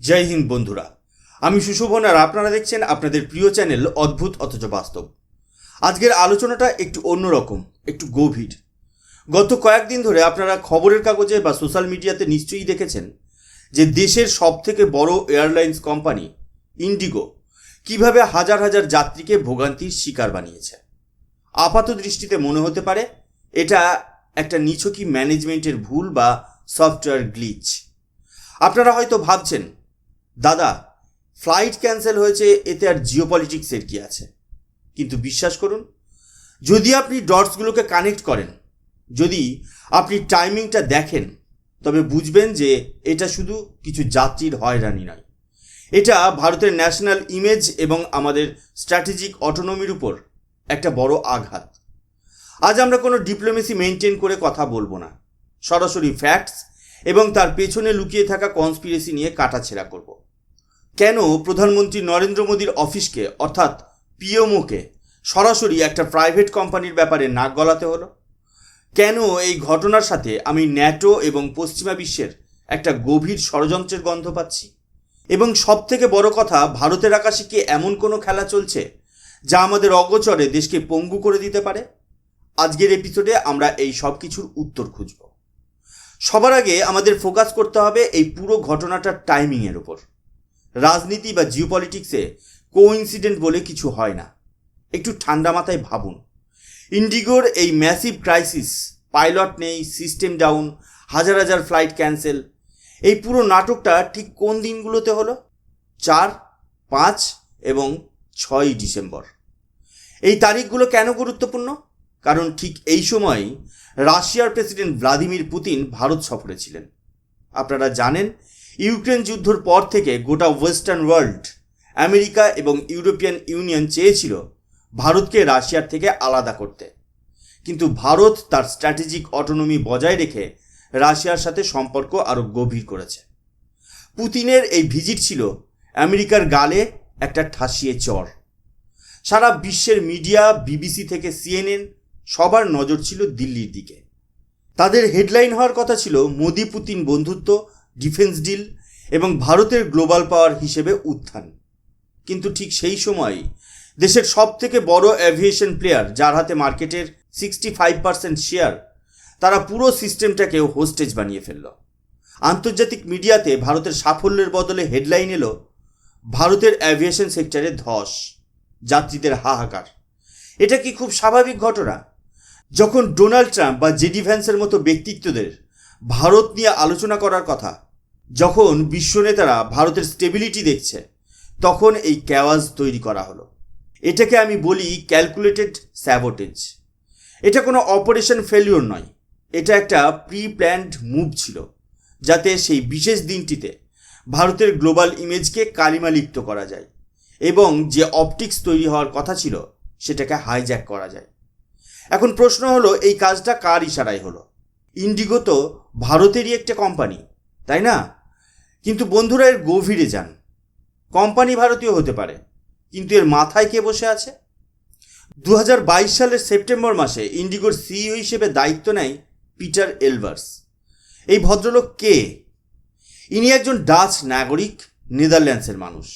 জয় হিন্দ বন্ধুরা। আমি সুশোভন আর আপনারা দেখছেন আপনাদের প্রিয় চ্যানেল অদ্ভুত অথচ বাস্তব। আজকের আলোচনাটা একটু অন্যরকম, একটু গভীর। গত কয়েকদিন ধরে আপনারা খবরের কাগজে বা সোশ্যাল মিডিয়াতে নিশ্চয়ই দেখেছেন যে দেশের সবথেকে বড় এয়ারলাইন্স কোম্পানি ইন্ডিগো কীভাবে হাজার হাজার যাত্রীকে ভোগান্তির শিকার বানিয়েছে। আপাত দৃষ্টিতে মনে হতে পারে এটা একটা নিছকি ম্যানেজমেন্টের ভুল বা সফটওয়্যার গ্লিচ। আপনারা হয়তো ভাবছেন দাদা ফ্লাইট ক্যান্সেল হয়েছে, এতে আর জিও পলিটিক্সের কি আছে? কিন্তু বিশ্বাস করুন, যদি আপনি ডটসগুলোকে কানেক্ট করেন, যদি আপনি টাইমিংটা দেখেন, তবে বুঝবেন যে এটা শুধু কিছু যাত্রীর হয়রানি নয়। এটা ভারতের ন্যাশনাল ইমেজ এবং আমাদের স্ট্র্যাটেজিক অটোনমির উপর একটা বড় আঘাত। আজ আমরা কোনো ডিপ্লোমেসি মেনটেন করে কথা বলব না। সরাসরি ফ্যাক্টস এবং তার পেছনে লুকিয়ে থাকা কনস্পিরেসি নিয়ে কাটাছেড়া করব। কেন প্রধানমন্ত্রী নরেন্দ্র মোদীর অফিসকে, অর্থাৎ পিএমওকে সরাসরি একটা প্রাইভেট কোম্পানির ব্যাপারে নাক গলাতে হলো? কেন এই ঘটনার সাথে আমি ন্যাটো এবং পশ্চিমা বিশ্বের একটা গভীর ষড়যন্ত্রের গন্ধ পাচ্ছি? এবং সব থেকে বড় কথা, ভারতের আকাশে কি এমন কোনো খেলা চলছে যা আমাদের অগোচরে দেশকে পঙ্গু করে দিতে পারে? আজকের এপিসোডে আমরা এই সব কিছুর উত্তর খুঁজব। সবার আগে আমাদের ফোকাস করতে হবে এই পুরো ঘটনাটার টাইমিংয়ের উপর। রাজনীতি বা জিওপলিটিক্সে কোইন্সিডেন্ট বলে কিছু হয় না। একটু ঠান্ডা মাথায় ভাবুন। ইন্ডিগোর এই ম্যাসিভ ক্রাইসিস, পাইলট নেই, সিস্টেম ডাউন, হাজার হাজার ফ্লাইট ক্যান্সেল। এই পুরো নাটকটা ঠিক কোন দিনগুলোতে হলো? চার, পাঁচ এবং ছয়ই ডিসেম্বর। এই তারিখগুলো কেন গুরুত্বপূর্ণ? কারণ ঠিক এই সময়ই রাশিয়ার প্রেসিডেন্ট ভ্লাদিমির পুতিন ভারত সফরে ছিলেন। আপনারা জানেন ইউক্রেন যুদ্ধর পর থেকে গোটা ওয়েস্টার্ন ওয়ার্ল্ড, আমেরিকা এবং ইউরোপিয়ান ইউনিয়ন চেয়েছিল ভারতকে রাশিয়ার থেকে আলাদা করতে। কিন্তু ভারত তার স্ট্র্যাটেজিক অটোনমি বজায় রেখে রাশিয়ার সাথে সম্পর্ক আরও গভীর করেছে। পুতিনের এই ভিজিট ছিল আমেরিকার গালে একটা ঠাসিয়ে চর। সারা বিশ্বের মিডিয়া, বিবিসি থেকে সিএনএন সবার নজর ছিল দিল্লির দিকে। তাদের হেডলাইন হওয়ার কথা ছিল মোদি পুতিন বন্ধুত্ব ডিফেন্স ডিল এবং ভারতের গ্লোবাল পাওয়ার হিসেবে উত্থান। কিন্তু ঠিক সেই সময়ই দেশের সব থেকে বড় অ্যাভিয়েশন প্লেয়ার যার হাতে মার্কেটের সিক্সটি ফাইভ পার্সেন্ট শেয়ার তারা পুরো সিস্টেমটাকে হোস্টেজ বানিয়ে ফেলল। আন্তর্জাতিক মিডিয়াতে ভারতের সাফল্যের বদলে হেডলাইন এলো, ভারতের অ্যাভিয়েশন সেক্টরে ধস, যাত্রীদের হাহাকার। এটা কি খুব স্বাভাবিক ঘটনা? যখন ডোনাল্ড ট্রাম্প বা জেডি ভ্যান্সের মতো ব্যক্তিত্বদের ভারত নিয়ে আলোচনা করার কথা যখন বিশ্ব নেতারা ভারতের স্টেবিলিটি দেখছে, তখন এই ক্যাওয়াজ তৈরি করা হলো। এটাকে আমি বলি ক্যালকুলেটেড স্যাবোটেজ এটা কোনো অপারেশন ফেলিওর নয়। এটা একটা প্রি প্ল্যান্ড মুভ ছিল, যাতে সেই বিশেষ দিনটিতে ভারতের গ্লোবাল ইমেজকে কালিমালিপ্ত করা যায় এবং যে অপটিক্স তৈরি হওয়ার কথা ছিল, সেটাকে হাইজ্যাক করা যায়। এখন প্রশ্ন হলো, এই কাজটা কার ইশারায় হলো? ইন্ডিগো তো ভারতেরই একটা কোম্পানি তাই না? কিন্তু বন্ধুরা এর গভীরে যান। কোম্পানি ভারতীয় হতে পারে, কিন্তু এর মাথায় কে বসে আছে? দু হাজার বাইশ সালের সেপ্টেম্বর মাসে ইন্ডিগোর সিইও হিসেবে দায়িত্ব নেয় পিটার এলভার্স। এই ভদ্রলোক কে? ইনি একজন ডাচ নাগরিক, নেদারল্যান্ডসের মানুষ।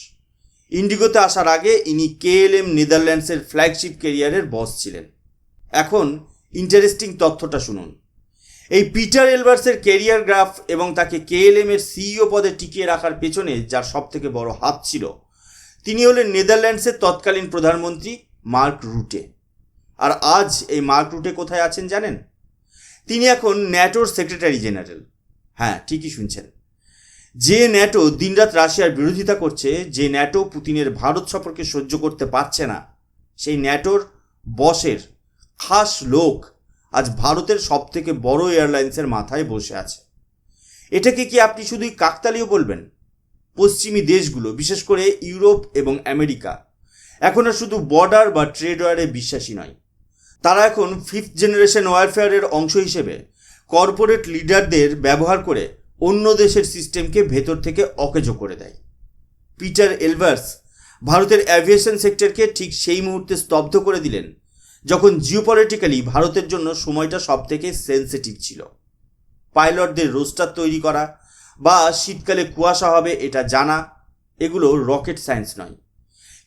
ইন্ডিগোতে আসার আগে ইনি কেএলএম নেদারল্যান্ডসের ফ্ল্যাগশিপ কেরিয়ারের বস ছিলেন। এখন ইন্টারেস্টিং তথ্যটা শুনুন। এই পিটার এলভার্সের কেরিয়ার গ্রাফ এবং তাকে কেএলএম এর সিইও পদে টিকিয়ে রাখার পেছনে যার সব থেকে বড় হাত ছিল, তিনি হলেন নেদারল্যান্ডসের তৎকালীন প্রধানমন্ত্রী মার্ক রুটে। আর আজ এই মার্ক রুটে কোথায় আছেন জানেন? তিনি এখন ন্যাটোর সেক্রেটারি জেনারেল। হ্যাঁ ঠিকই শুনছেন। যে ন্যাটো দিনরাত রাশিয়ার বিরোধিতা করছে, যে ন্যাটো পুতিনের ভারত সফরকে সহ্য করতে পারছে না, সেই ন্যাটোর বসের খাস লোক আজ ভারতের সব থেকে বড় এয়ারলাইন্সের মাথায় বসে আছে। এটাকে কি আপনি শুধুই কাকতালীয় বলবেন? পশ্চিমী দেশগুলো, বিশেষ করে ইউরোপ এবং আমেরিকা, এখন আর শুধু বর্ডার বা ট্রেড ওয়ারে বিশ্বাসী নয়। তারা এখন ফিফথ জেনারেশন ওয়ারফেয়ারের অংশ হিসেবে কর্পোরেট লিডারদের ব্যবহার করে অন্য দেশের সিস্টেমকে ভেতর থেকে অকেজো করে দেয়। পিটার এলভার্স ভারতের অ্যাভিয়েশন সেক্টরকে ঠিক সেই মুহূর্তে স্তব্ধ করে দিলেন যখন জিওপলিটিক্যালি ভারতের জন্য সময়টা সব থেকে সেন্সিটিভ ছিল। পাইলটদের রোস্টার তৈরি করা বা শীতকালে কুয়াশা হবে এটা জানা, এগুলো রকেট সায়েন্স নয়।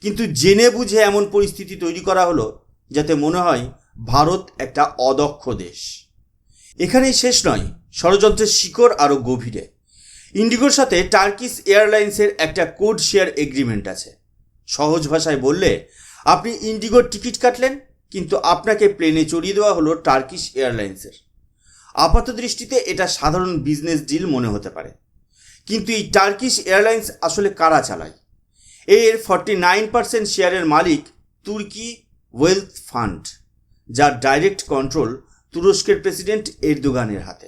কিন্তু জেনে বুঝে এমন পরিস্থিতি তৈরি করা হলো, যাতে মনে হয় ভারত একটা অদক্ষ দেশ। এখানেই শেষ নয়, ষড়যন্ত্রের শিকড় আরও গভীরে। ইন্ডিগোর সাথে টার্কিশ এয়ারলাইন্সের একটা কোড শেয়ার এগ্রিমেন্ট আছে। সহজ ভাষায় বললে, আপনি ইন্ডিগোর টিকিট কাটলেন কিন্তু আপনাকে প্লেনে চড়িয়ে দেওয়া হলো টার্কিশ এয়ারলাইন্সের আপাত দৃষ্টিতে এটা সাধারণ বিজনেস ডিল মনে হতে পারে। কিন্তু এই টার্কিশ এয়ারলাইন্স আসলে কারা চালায়? এর ফর্টি নাইন পার্সেন্ট শেয়ারের মালিক তুর্কি ওয়েলথ ফান্ড যার ডাইরেক্ট কন্ট্রোল তুরস্কের প্রেসিডেন্ট এরদোগানের হাতে।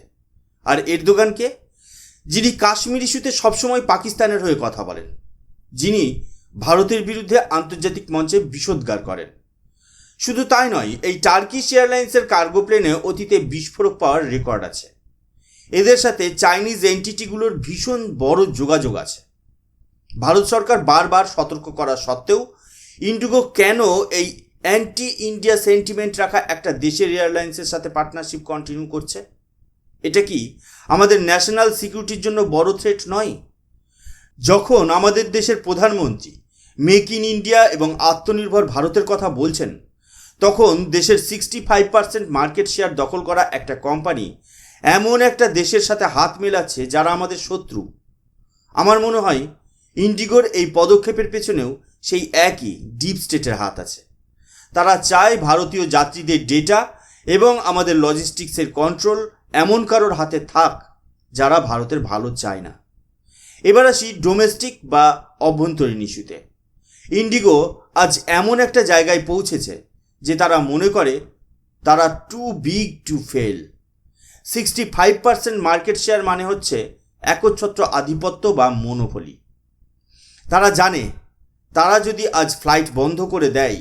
আর এরদোগানকে যিনি কাশ্মীর ইস্যুতে সবসময় পাকিস্তানের হয়ে কথা বলেন, যিনি ভারতের বিরুদ্ধে আন্তর্জাতিক মঞ্চে বিষোদ্গার করেন। শুধু তাই নয়, এই টার্কিশ এয়ারলাইন্সের কার্গো প্লেনে অতীতে বিস্ফোরক পাওয়ার রেকর্ড আছে। এদের সাথে চাইনিজ এন্টিটিগুলোর ভীষণ বড় যোগাযোগ আছে। ভারত সরকার বারবার সতর্ক করা সত্ত্বেও ইন্ডিগো কেন এই অ্যান্টি ইন্ডিয়া সেন্টিমেন্ট রাখা একটা দেশের এয়ারলাইন্সের সাথে পার্টনারশিপ কন্টিনিউ করছে? এটা কি আমাদের ন্যাশনাল সিকিউরিটির জন্য বড় থ্রেট নয়? যখন আমাদের দেশের প্রধানমন্ত্রী মেক ইন ইন্ডিয়া এবং আত্মনির্ভর ভারতের কথা বলছেন তখন দেশের sixty five percent market share দখল করা একটা কোম্পানি এমন একটা দেশের সাথে হাত মেলাচ্ছে যারা আমাদের শত্রু। আমার মনে হয় ইন্ডিগোর এই পদক্ষেপের পেছনেও সেই একই ডিপ স্টেটের হাত আছে। তারা চায় ভারতীয় যাত্রীদের ডেটা এবং আমাদের লজিস্টিক্সের কন্ট্রোল এমন কারোর হাতে থাক যারা ভারতের ভালো চায় না। এবার আসি ডোমেস্টিক বা অভ্যন্তরীণ ইস্যুতে ইন্ডিগো আজ এমন একটা জায়গায় পৌঁছেছে যে তারা মনে করে, তারা too big to fail sixty five percent market share মানে হচ্ছে একচ্ছত্র আধিপত্য বা মনোপলি তারা জানে, তারা যদি আজ ফ্লাইট বন্ধ করে দেয়,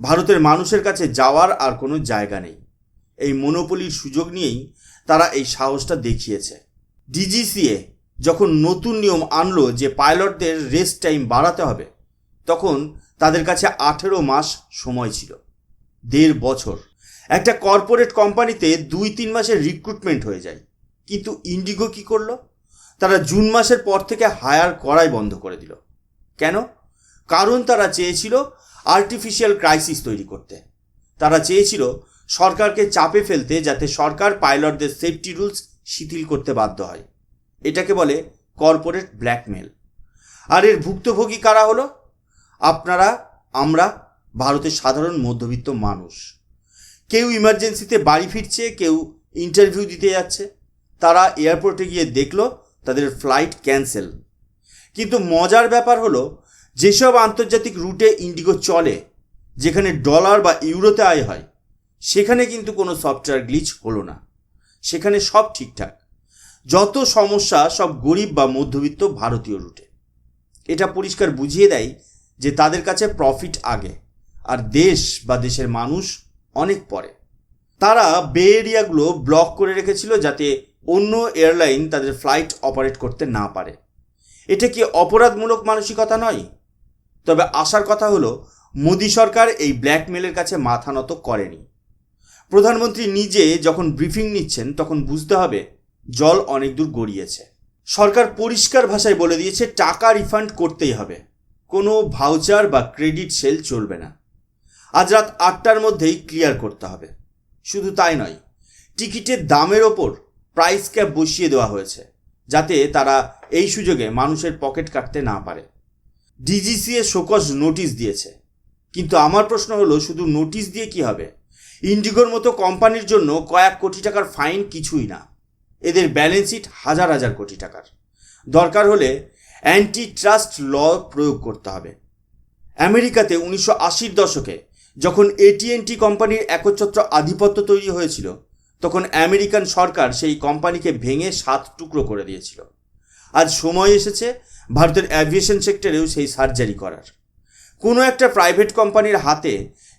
ভারতের মানুষের কাছে যাওয়ার আর কোনো জায়গা নেই। এই মনোপলির সুযোগ নিয়েই তারা এই সাহসটা দেখিয়েছে। ডিজিসিএ যখন নতুন নিয়ম আনলো যে পাইলটদের রেস্ট টাইম বাড়াতে হবে, তখন তাদের কাছে আঠেরো মাস সময় ছিল। দেড় বছর। একটা কর্পোরেট কোম্পানিতে দুই তিন মাসের রিক্রুটমেন্ট হয়ে যায়। কিন্তু ইন্ডিগো কি করল? তারা জুন মাসের পর থেকে হায়ার করাই বন্ধ করে দিল। কেন? কারণ তারা চেয়েছিল আর্টিফিশিয়াল ক্রাইসিস তৈরি করতে। তারা চেয়েছিল সরকারকে চাপে ফেলতে যাতে সরকার পাইলটদের সেফটি রুলস শিথিল করতে বাধ্য হয়। এটাকে বলে কর্পোরেট ব্ল্যাকমেল আর এর ভুক্তভোগী কারা হলো? আপনারা, আমরা ভারতের সাধারণ মধ্যবিত্ত মানুষ। কেউ ইমার্জেন্সিতে বাড়ি ফিরছে, কেউ ইন্টারভিউ দিতে যাচ্ছে। তারা এয়ারপোর্টে গিয়ে দেখল তাদের ফ্লাইট ক্যান্সেল কিন্তু মজার ব্যাপার হলো, যেসব আন্তর্জাতিক রুটে ইন্ডিগো চলে, যেখানে ডলার বা ইউরোতে আয় হয়, সেখানে কিন্তু কোনো সফটওয়্যার গ্লিচ হলো না। সেখানে সব ঠিকঠাক। যত সমস্যা সব গরিব বা মধ্যবিত্ত ভারতীয় রুটে এটা পরিষ্কার বুঝিয়ে দেয় যে তাদের কাছে প্রফিট আগে। আর দেশ বা দেশের মানুষ অনেক পরে। তারা বে এরিয়াগুলো ব্লক করে রেখেছিল যাতে অন্য এয়ারলাইন তাদের ফ্লাইট অপারেট করতে না পারে। এটা কি অপরাধমূলক মানসিকতা নয়? তবে আসার কথা হলো, মোদী সরকার এই ব্ল্যাকমেলের কাছে মাথা নত করেনি। প্রধানমন্ত্রী নিজে যখন ব্রিফিং নিচ্ছেন, তখন বুঝতে হবে জল অনেক দূর গড়িয়েছে। সরকার পরিষ্কার ভাষায় বলে দিয়েছে, টাকা রিফান্ড করতেই হবে। কোনো ভাউচার বা ক্রেডিট সেল চলবে না। আজ রাত আটটার মধ্যেই ক্লিয়ার করতে হবে। শুধু তাই নয়, টিকিটের দামের ওপর প্রাইস ক্যাপ বসিয়ে দেওয়া হয়েছে, যাতে তারা এই সুযোগে মানুষের পকেট কাটতে না পারে। ডিজিসিএ শোকজ নোটিশ দিয়েছে। কিন্তু আমার প্রশ্ন হলো, শুধু নোটিশ দিয়ে কি হবে? ইন্ডিগোর মতো কোম্পানির জন্য কয়েক কোটি টাকার ফাইন কিছুই না। এদের ব্যালেন্স শিট হাজার হাজার কোটি টাকার। দরকার হলে অ্যান্টি ট্রাস্ট ল প্রয়োগ করতে হবে। আমেরিকাতে উনিশশো আশির দশকে যখন এটিএনটি কোম্পানির একচ্ছত্র আধিপত্য তৈরি হয়েছিল, তখন আমেরিকান সরকার সেই কোম্পানিকে ভেঙে সাত টুকরো করে দিয়েছিল। আজ সময় এসেছে ভারতের অ্যাভিয়েশন সেক্টরেও সেই সার্জারি করার। কোনো একটা প্রাইভেট কোম্পানির হাতে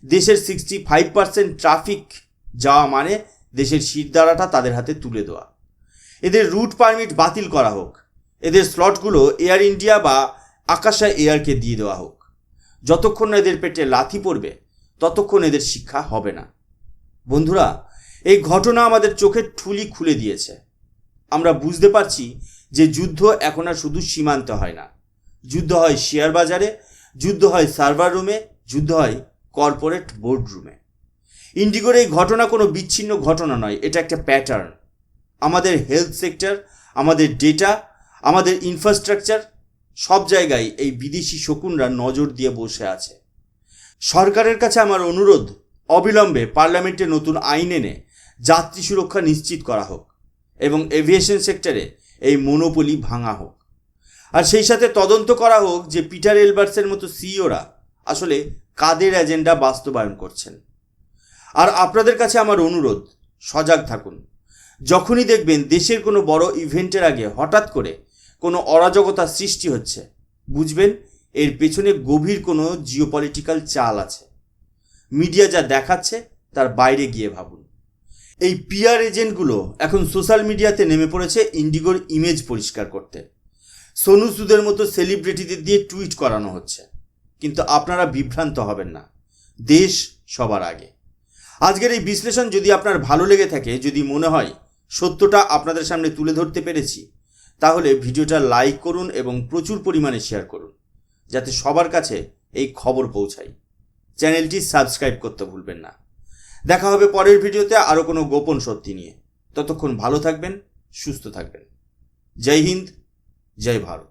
দেশের সিক্সটি ফাইভ পার্সেন্ট ট্রাফিক যাওয়া মানে দেশের শিরদাঁড়াটা তাদের হাতে তুলে দেওয়া। এদের রুট পারমিট বাতিল করা হোক, এদের স্লটগুলো এয়ার ইন্ডিয়া বা আকাশা এয়ারকে দিয়ে দেওয়া হোক। যতক্ষণ না এদের পেটে লাথি পড়বে ততক্ষণ এদের শিক্ষা হবে না। বন্ধুরা, এই ঘটনা আমাদের চোখের ঠুলি খুলে দিয়েছে। আমরা বুঝতে পারছি যে যুদ্ধ এখন আর শুধু সীমান্তে হয় না। যুদ্ধ হয় শেয়ার বাজারে, যুদ্ধ হয় সার্ভার রুমে, যুদ্ধ হয় কর্পোরেট বোর্ড রুমে ইন্ডিগোর এই ঘটনা কোনো বিচ্ছিন্ন ঘটনা নয়, এটা একটা প্যাটার্ন। আমাদের হেলথ সেক্টর, আমাদের ডেটা, আমাদের ইনফ্রাস্ট্রাকচার, সব জায়গায় এই বিদেশি শকুনরা নজর দিয়ে বসে আছে। সরকারের কাছে আমার অনুরোধ, অবিলম্বে পার্লামেন্টে নতুন আইন এনে যাত্রী সুরক্ষা নিশ্চিত করা হোক এবং এভিয়েশন সেক্টরে এই মনোপলি ভাঙা হোক। আর সেই সাথে তদন্ত করা হোক যে পিটার এলবার্সের মতো সিইওরা আসলে কাদের এজেন্ডা বাস্তবায়ন করছেন। আর আপনাদের কাছে আমার অনুরোধ, সজাগ থাকুন। যখনই দেখবেন দেশের কোনো বড় ইভেন্টের আগে হঠাৎ করে কোনো অরাজকতা সৃষ্টি হচ্ছে, বুঝবেন এর পেছনে গভীর কোনো জিওপলিটিক্যাল চাল আছে। মিডিয়া যা দেখাচ্ছে, তার বাইরে গিয়ে ভাবুন। এই পিআর এজেন্টগুলো এখন সোশ্যাল মিডিয়াতে নেমে পড়েছে ইন্ডিগোর ইমেজ পরিষ্কার করতে। সোনু সুদের মতো সেলিব্রিটিদের দিয়ে টুইট করানো হচ্ছে। কিন্তু আপনারা বিভ্রান্ত হবেন না। দেশ সবার আগে। আজকের এই বিশ্লেষণ যদি আপনার ভালো লেগে থাকে, যদি মনে হয় সত্যটা আপনাদের সামনে তুলে ধরতে পেরেছি, তাহলে ভিডিওটা লাইক করুন এবং প্রচুর পরিমাণে শেয়ার করুন। যাতে সবার কাছে এই খবর পৌঁছায়। চ্যানেলটি সাবস্ক্রাইব করতে ভুলবেন না। দেখা হবে পরের ভিডিওতে আরও কোনো গোপন সত্যি নিয়ে। ততক্ষণ ভালো থাকবেন, সুস্থ থাকবেন। জয় হিন্দ, জয় ভারত।